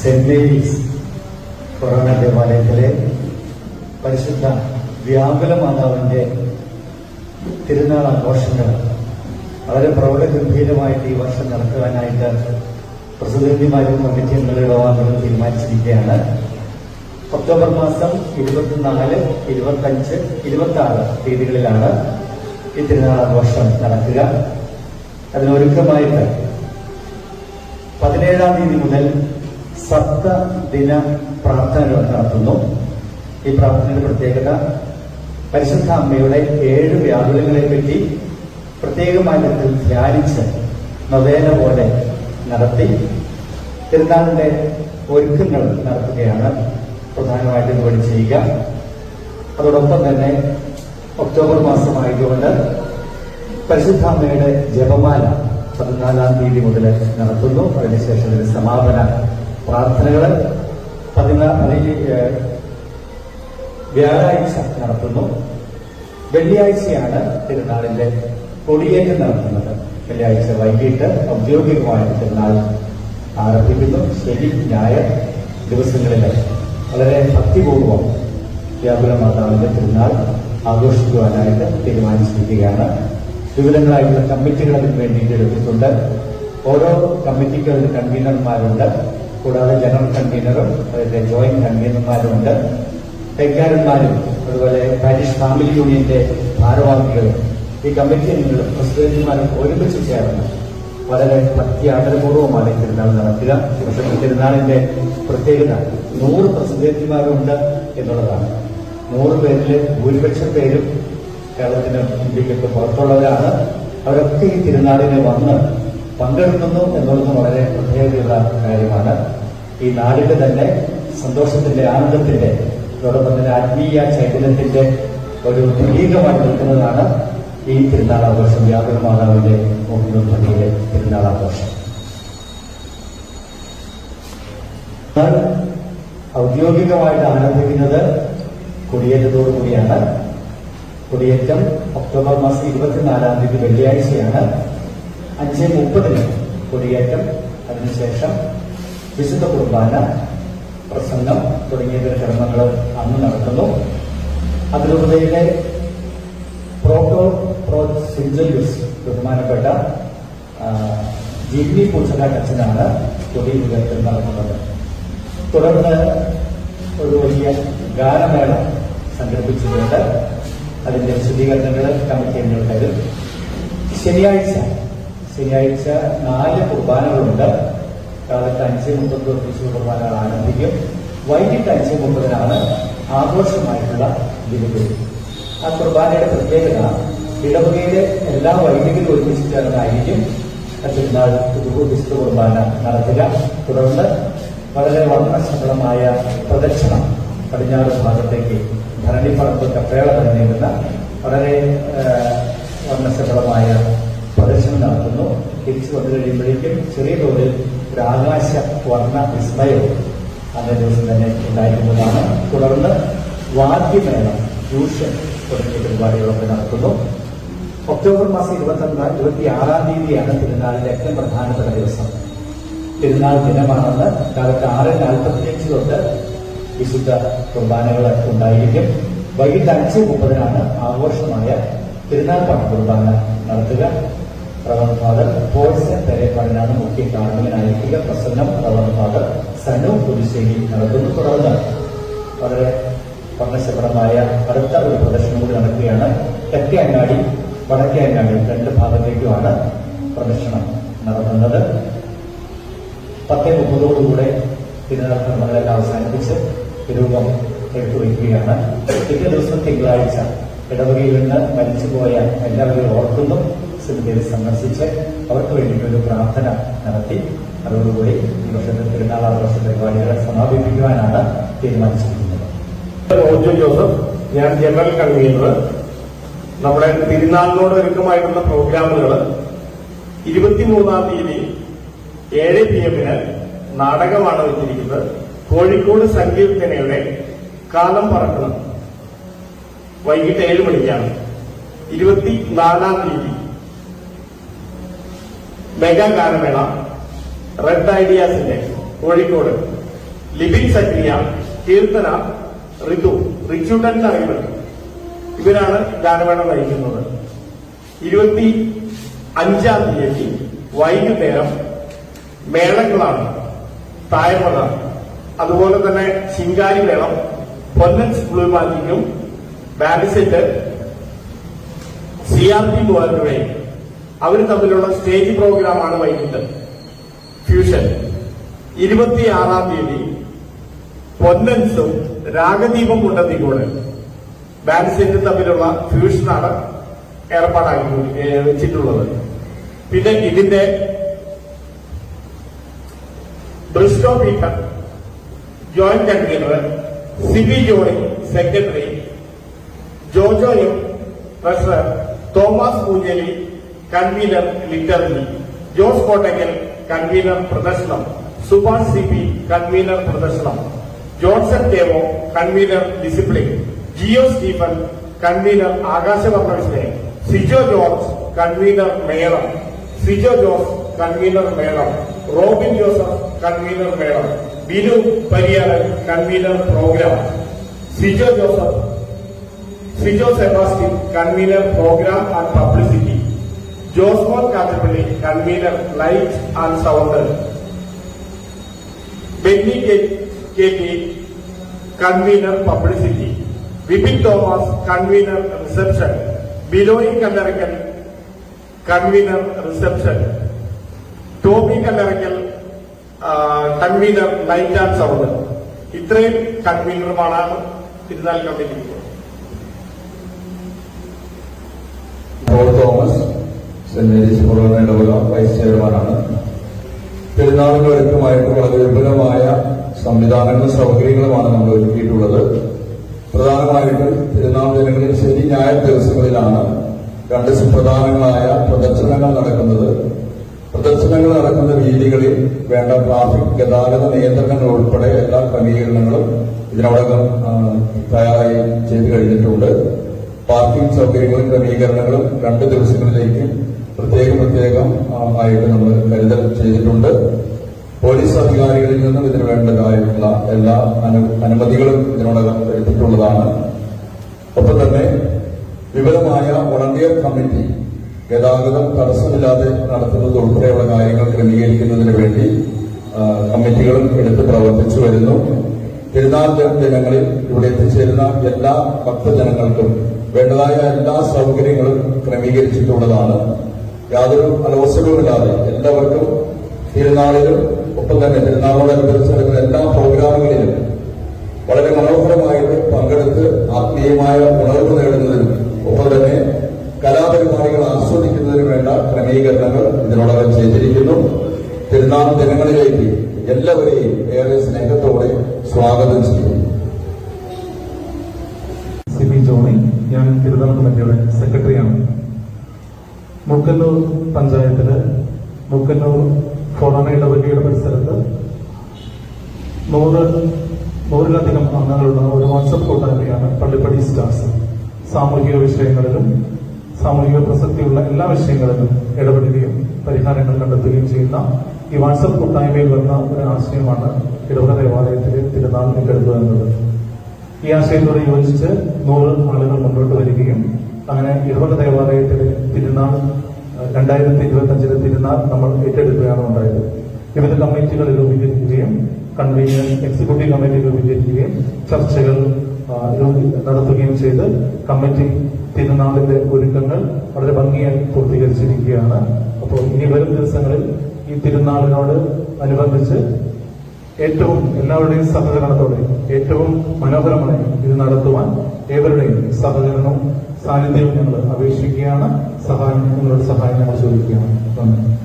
Saint Mary's ദേവാലയത്തിലെ പരിശുദ്ധ വ്യാകുല മാതാവിന്റെ തിരുനാൾ ആഘോഷങ്ങൾ വളരെ പ്രൗഢഗംഭീരമായിട്ട് ഈ വർഷം നടത്തുവാനായിട്ട് പ്രസിഡന്റിമാരും കമ്മിറ്റി യോഗങ്ങളും തീരുമാനിച്ചിരിക്കുകയാണ്. ഒക്ടോബർ മാസം ഇരുപത്തിനാല് ഇരുപത്തഞ്ച് ഇരുപത്തി ആറ് തീയതികളിലാണ് ഈ തിരുനാൾ ആഘോഷം നടക്കുക. അതിനൊരുക്കമായിട്ട് പതിനേഴാം തീയതി മുതൽ സപ്ത ദിന പ്രാർത്ഥനകൾ നടത്തുന്നു. ഈ പ്രാർത്ഥനയുടെ പ്രത്യേകത പരിശുദ്ധ അമ്മയുടെ ഏഴ് വ്യാകുലങ്ങളെ പറ്റി പ്രത്യേകമായ ധ്യാനിച്ച് നവേന പോലെ നടത്തി തിരുനാളിന്റെ ഒരുക്കങ്ങൾ നടത്തുകയാണ് പ്രധാനമായിട്ടും ഇതുവഴി ചെയ്യുക. അതോടൊപ്പം തന്നെ ഒക്ടോബർ മാസമായതുകൊണ്ട് പരിശുദ്ധ അമ്മയുടെ ജപമാല പതിനാലാം തീയതി മുതൽ നടത്തുന്നു. അതിനുശേഷം സമാപന പ്രാർത്ഥനകൾ പതിനാല് വ്യാഴാഴ്ച നടത്തുന്നു. വെള്ളിയാഴ്ചയാണ് തിരുനാളിന്റെ കൊടിയേറ്റം നടത്തുന്നത്. വെള്ളിയാഴ്ച വൈകിട്ട് ഔദ്യോഗികമായിട്ട് തിരുനാൾ ആരംഭിക്കുന്നു. ശനി ഞായർ ദിവസങ്ങളിൽ വളരെ ഭക്തിപൂർവം വ്യാപുര മാതാവിന്റെ തിരുനാൾ ആഘോഷിക്കുവാനായിട്ട് തീരുമാനിച്ചിരിക്കുകയാണ്. വിവിധങ്ങളായിട്ടുള്ള കമ്മിറ്റികൾ അതിന് വേണ്ടിയിട്ട് എടുത്തിട്ടുണ്ട് ഓരോ കമ്മിറ്റിക്കും അതിന് കൺവീനർമാരുണ്ട്. കൂടാതെ ജനറൽ കൺവീനറും അതിന്റെ ജോയിന്റ് കൺവീനർമാരുമുണ്ട് കൈക്കാരന്മാരും അതുപോലെ പാരീഷ് ഫാമിലി യൂണിയന്റെ ഭാരവാഹികളും ഈ കമ്മിറ്റി അംഗങ്ങളും പ്രസിഡന്റുമാരും ഒരുമിച്ച് ചേർന്ന് വളരെ ഭക്തി ആദരപൂർവമാണ് തിരുനാൾ നടത്തുക പക്ഷേ തിരുനാളിന്റെ പ്രത്യേകത നൂറ് പ്രസിഡന്റുമാരുണ്ട് എന്നുള്ളതാണ്. നൂറ് പേരിൽ ഭൂരിപക്ഷം പേരും കേരളത്തിന് ഇന്ത്യക്കൊക്കെ പുറത്തുള്ളവരാണ്. അവരൊക്കെ ഈ തിരുനാളിനെ വന്ന് പങ്കെടുക്കുന്നു എന്നുള്ളത് വളരെ പ്രത്യേകതയുള്ള കാര്യമാണ്. ഈ നാടിന്റെ തന്നെ സന്തോഷത്തിന്റെ ആനന്ദത്തിന്റെ അതോടൊപ്പം തന്നെ ആത്മീയ ചൈതന്യത്തിന്റെ ഒരു പ്രതീകമായി നിൽക്കുന്നതാണ് ഈ തിരുനാൾ ആഘോഷം. വ്യാപക മാതാവിന്റെ മുഖ്യമന്ത്രിയുടെ തിരുനാൾ ആഘോഷം. ഔദ്യോഗികമായിട്ട് ആരംഭിക്കുന്നത് കൊടിയേറ്റത്തോടു കൂടിയാണ്. കൊടിയേറ്റം ഒക്ടോബർ മാസം ഇരുപത്തിനാലാം തീയതി വെള്ളിയാഴ്ചയാണ്. അഞ്ച് മുപ്പതിന് കൊടിയേറ്റം അതിനുശേഷം വിശുദ്ധ കുർബാന പ്രസംഗം തുടങ്ങിയ കർമ്മങ്ങൾ അന്ന് നടത്തുന്നു അതിരൂപതയിലെ പ്രോട്ടോ പ്രോ സിഞ്ചലിയൂസ് ബഹുമാനപ്പെട്ട ആ, പി പൂച്ചക്കാട്ട് അച്ഛനാണ് കൊടി ഉയർത്തൽ നടത്തുന്നത് തുടർന്ന് ഒരു വലിയ ഗാനമേള സംഘടിപ്പിച്ചിട്ടുണ്ട് അതിന്റെ വിശദീകരണങ്ങൾ കമ്മിറ്റി അംഗങ്ങൾ ശനിയാഴ്ച ശനിയാഴ്ച നാല് കുർബാനകളുണ്ട്. കാലത്ത് അഞ്ച് മുപ്പത് വിശു കുർബാനകൾ ആരംഭിക്കും. വൈകിട്ട് അഞ്ച് മുപ്പതിനാണ് ആഘോഷമായിട്ടുള്ള ദിനബലി ആ കുർബാനയുടെ പ്രത്യേകത ഇടവകയിലെ എല്ലാ വൈദികരും ഒരുമിച്ച് ചേർന്നായിരിക്കും തിരുനാൾ വിശുദ്ധ കുർബാന നടത്തുക തുടർന്ന് വളരെ വർണശബളമായ പ്രദക്ഷിണം പടിഞ്ഞാറ് ഭാഗത്തേക്ക് ഭരണിപ്പറമ്പ് കപ്പേള തന്നെ വളരെ വർണശബ്ദമായ പ്രദർശനം നടത്തുന്നു. തിരിച്ചു വന്നു കഴിയുമ്പോഴേക്കും ചെറിയ തോതിൽ ഒരു ആകാശ വർണ വിസ്മയവും അന്നേ ദിവസം തന്നെ ഉണ്ടായിരുന്നതാണ് തുടർന്ന് വാദ്യമേളം ട്യൂഷൻ തുടങ്ങിയ പരിപാടികളൊക്കെ നടത്തുന്നു ഒക്ടോബർ മാസം ഇരുപത്തി ഒന്നാം ഇരുപത്തി ആറാം തീയതിയാണ് തിരുനാളിന്റെ ഏറ്റവും പ്രധാനപ്പെട്ട ദിവസം. തിരുനാൾ ദിനമാണെന്ന് കാലത്ത് ആറ് നാൽപ്പത്തിയഞ്ച് തൊട്ട് വിശുദ്ധ കുർബാനകൾ ഉണ്ടായിരിക്കും. വൈകിട്ട് അഞ്ച് മുപ്പതിനാണ് ആഘോഷമായ തിരുനാൾ പാട്ട് കുർബാന നടത്തുക. റവൻ ഫാദർ പോൾസൻ പെരേപ്പാടിനാണ് മുഖ്യ കാർമ്മികനായിരിക്കുക പ്രസംഗം റവൻ ഫാദർ സന്നു പുതുശ്ശേരി നടത്തുന്നു തുടർന്ന് വളരെ വർണശബളമായ അടുത്ത ഒരു പ്രദർശനം കൂടി നടക്കുകയാണ്. തെക്കേ അങ്ങാടി വടക്കേ അങ്ങാടി രണ്ട് ഭാഗത്തേക്കുമാണ് പ്രദർശനം നടത്തുന്നത്. പത്തേ മുപ്പതോടുകൂടെ തിരുനാൾ കർമ്മങ്ങളെല്ലാം അവസാനിപ്പിച്ച് രൂപം എടുത്തുവയ്ക്കുകയാണ് പിറ്റേ ദിവസം തിങ്കളാഴ്ച ഇടവകയിൽ നിന്ന് മരിച്ചുപോയ എല്ലാവരും ഓർക്കുന്നു. സിനിമയിൽ സന്ദർശിച്ച് അവർക്ക് വേണ്ടിയിട്ടൊരു പ്രാർത്ഥന നടത്തി. അതോടുകൂടി ഈ വർഷത്തെ തിരുനാൾ ആഘോഷ പരിപാടികളെ സമാപിപ്പിക്കുവാനാണ് തീരുമാനിച്ചിരിക്കുന്നത്. ജോസഫ് ഞാൻ ജനറൽ കൺവീനർ. നമ്മുടെ തിരുനാളിനോട് ഒരുക്കമായിട്ടുള്ള പ്രോഗ്രാമുകൾ ഇരുപത്തിമൂന്നാം തീയതി ഏഴ് പി എമ്മിന് നാടകമാണ് വെച്ചിരിക്കുന്നത്. കോഴിക്കോട് സങ്കീർത്തനയുടെ കാലം പറക്കണം. വൈകിട്ട് ഏഴ് മണിക്കാണ്. ഇരുപത്തിനാലാം തീയതി. മെഗാ ഗാനമേള റെഡ് ഐഡിയാസിന്റെ കോഴിക്കോട് ലിബിൻ സക്രിയ കീർത്തന ഋതു റിച്ചുട്ടൻ അറിവ് ഇവരാണ് ഗാനമേള നയിക്കുന്നത് ഇരുപത്തി അഞ്ചാം തീയതി വൈകുന്നേരം മേളങ്ങളാണ്. തായമത അതുപോലെ തന്നെ ശിങ്കാരി മേളം പൊന്നൻ സ്കൂൾ മാറ്റിക്കും ബാരിസെറ്റ് സി ആർ പി മൂവാറ്റുപുഴ അവർ തമ്മിലുള്ള സ്റ്റേജ് പ്രോഗ്രാമാണ് വൈകിട്ട്. ഫ്യൂഷൻ ഇരുപത്തിയാറാം തീയതി. പൊന്നൻസും രാഗദീപം കുണ്ടത്തിക്കൂട് ബാൻഡ് തമ്മിലുള്ള ഫ്യൂഷനാണ് ഏർപ്പാടാക്കി വെച്ചിട്ടുള്ളത്. പിന്നെ ഇതിന്റെ Bristo Peter joint convener Siby Johny secretary ജോജോയും treasurer Thomas Poonjali convener liturgy Jose Kottakkal convener പ്രദർശനം. സുഭാഷ് സി പി കൺവീനർ പ്രദർശനം. Johnson Devo convener discipline Jio Stephen convener ആകാശവർണ വിഷയം. സിജോ ജോർജ് കൺവീനർ മേളം. സിജോ ജോസ് കൺവീനർ മേളം. റോബിൻ ജോസഫ് കൺവീനർ മേളം. Binu Pariyaran convener programme Sijo Joseph Sijo Sebastian convener programme and publicity Josmon Kattappally convener light and sound. Benny K T convener publicity. Vipin Thomas convener reception. Binoy Kallarakkal convener reception. Tomy Kallarakkal convener light and sound. ഇത്രയും കൺവീനർമാരാണ് തിരുനാൾ കമ്മിറ്റിക്ക് Paul Thomas saint Mary's ഇടവക vice ചെയർമാനാണ്. പെരുന്നാളിന് ഒരുക്കമായിട്ട് വളരെ വിപുലമായ സംവിധാനങ്ങളും സൗകര്യങ്ങളുമാണ് നമ്മൾ ഒരുക്കിയിട്ടുള്ളത്. പ്രധാനമായിട്ട് പെരുന്നാൾ ദിനങ്ങളിൽ ശനി ഞായർ ദിവസങ്ങളിലാണ് രണ്ട് സുപ്രധാനങ്ങളായ പ്രദർശനങ്ങൾ നടക്കുന്നത്. പ്രദർശനങ്ങൾ നടക്കുന്ന വീതികളിൽ വേണ്ട ട്രാഫിക് ഗതാഗത നിയന്ത്രണങ്ങൾ ഉൾപ്പെടെ എല്ലാ ക്രമീകരണങ്ങളും ഇതിനോടകം തയ്യാറായി ചെയ്തു കഴിഞ്ഞിട്ടുണ്ട്. പാർക്കിംഗ് സൗകര്യങ്ങളും ക്രമീകരണങ്ങളും രണ്ട് ദിവസങ്ങളിലേക്ക് പ്രത്യേകം പ്രത്യേകം ആയിട്ട് നമ്മൾ കരുതൽ ചെയ്തിട്ടുണ്ട്. പോലീസ് അധികാരികളിൽ നിന്നും ഇതിന് വേണ്ടതായിട്ടുള്ള എല്ലാ അനു- അനുമതികളും ഇതിനോടകം എടുത്തിട്ടുള്ളതാണ്. ഒപ്പം തന്നെ വിപുലമായ വളണ്ടിയർ കമ്മിറ്റി ഗതാഗതം തടസ്സമില്ലാതെ നടത്തുന്നത് ഉൾപ്പെടെയുള്ള കാര്യങ്ങൾ ക്രമീകരിക്കുന്നതിന് വേണ്ടി കമ്മിറ്റികളും എടുത്ത് പ്രവർത്തിച്ചു വരുന്നു. പെരുന്നാൾ ദിന- ദിനങ്ങളിൽ ഇവിടെ എത്തിച്ചേരുന്ന എല്ലാ ഭക്തജനങ്ങൾക്കും വേണ്ടതായ എല്ലാ സൗകര്യങ്ങളും ക്രമീകരിച്ചിട്ടുള്ളതാണ്. യാതൊരു അലോസരവുമില്ലാതെ എല്ലാവർക്കും തിരുനാളിലും ഒപ്പം തന്നെ തിരുനാളോടനുബന്ധിച്ച് നടക്കുന്ന എല്ലാ പ്രോഗ്രാമുകളിലും വളരെ മനോഹരമായിട്ട് പങ്കെടുത്ത് ആത്മീയമായ ഉണർവ് നേടുന്നതിനും ഒപ്പം തന്നെ കലാപരിപാടികൾ ആസ്വദിക്കുന്നതിനും വേണ്ട ക്രമീകരണങ്ങൾ ഇതിനോടകം ചെയ്തിരിക്കുന്നു. തിരുനാൾ ദിനങ്ങളിലേക്ക് എല്ലാവരെയും ഏറെ സ്നേഹത്തോടെ സ്വാഗതം ചെയ്യുന്നു. സിബി ജോണി ഞാൻ തിരുവനന്തപുരം കമ്മിറ്റിയുടെ സെക്രട്ടറിയാണ്. മുക്കന്നൂർ പഞ്ചായത്തിൽ മുക്കന്നൂർ കൊറോണ ഇടവകയുടെ പരിസരത്ത് നൂറ് നൂറിലധികം അംഗങ്ങളുള്ള ഒരു വാട്സപ്പ് കൂട്ടായ്മയാണ് പള്ളിപ്പടി സ്റ്റാർസ്. സാമൂഹിക വിഷയങ്ങളിലും സാമൂഹിക പ്രസക്തിയുള്ള എല്ലാ വിഷയങ്ങളിലും ഇടപെടുകയും പരിഹാരങ്ങൾ കണ്ടെത്തുകയും ചെയ്യുന്ന ഈ വാട്സപ്പ് കൂട്ടായ്മയിൽ വന്ന ഒരു ആശയമാണ് ഇടവക ദേവാലയത്തിലെ തിരുനാൾ ഏറ്റെടുക്കുക എന്നത്. ഈ ആശയത്തോട് യോജിച്ച് നൂറ് ആളുകൾ മുന്നോട്ട് വരികയും അങ്ങനെ യഹോദ ദേവാലയത്തിലെ തിരുനാൾ രണ്ടായിരത്തി ഇരുപത്തി അഞ്ചിലെ തിരുനാൾ നമ്മൾ ഏറ്റെടുക്കുകയാണ് ഉണ്ടായത്. വിവിധ കമ്മിറ്റികൾ രൂപീകരിക്കുകയും കൺവീനർ എക്സിക്യൂട്ടീവ് കമ്മിറ്റി രൂപീകരിക്കുകയും ചർച്ചകൾ നടത്തുകയും ചെയ്ത് കമ്മിറ്റി തിരുനാളിന്റെ ഒരുക്കങ്ങൾ വളരെ ഭംഗിയായി പൂർത്തീകരിച്ചിരിക്കുകയാണ്. അപ്പോൾ ഇനി വരും ദിവസങ്ങളിൽ ഈ തിരുനാളിനോട് അനുബന്ധിച്ച് ഏറ്റവും എല്ലാവരുടെയും സഹകരണത്തോടെ ഏറ്റവും മനോഹരമായി ഇത് നടത്തുവാൻ ഏവരുടെയും സഹകരണവും സാന്നിധ്യവും ഞങ്ങൾ അപേക്ഷിക്കുകയാണ്. സഹായം നിങ്ങളുടെ സഹായം ഞങ്ങൾ ചോദിക്കുകയാണ്. നന്ദി.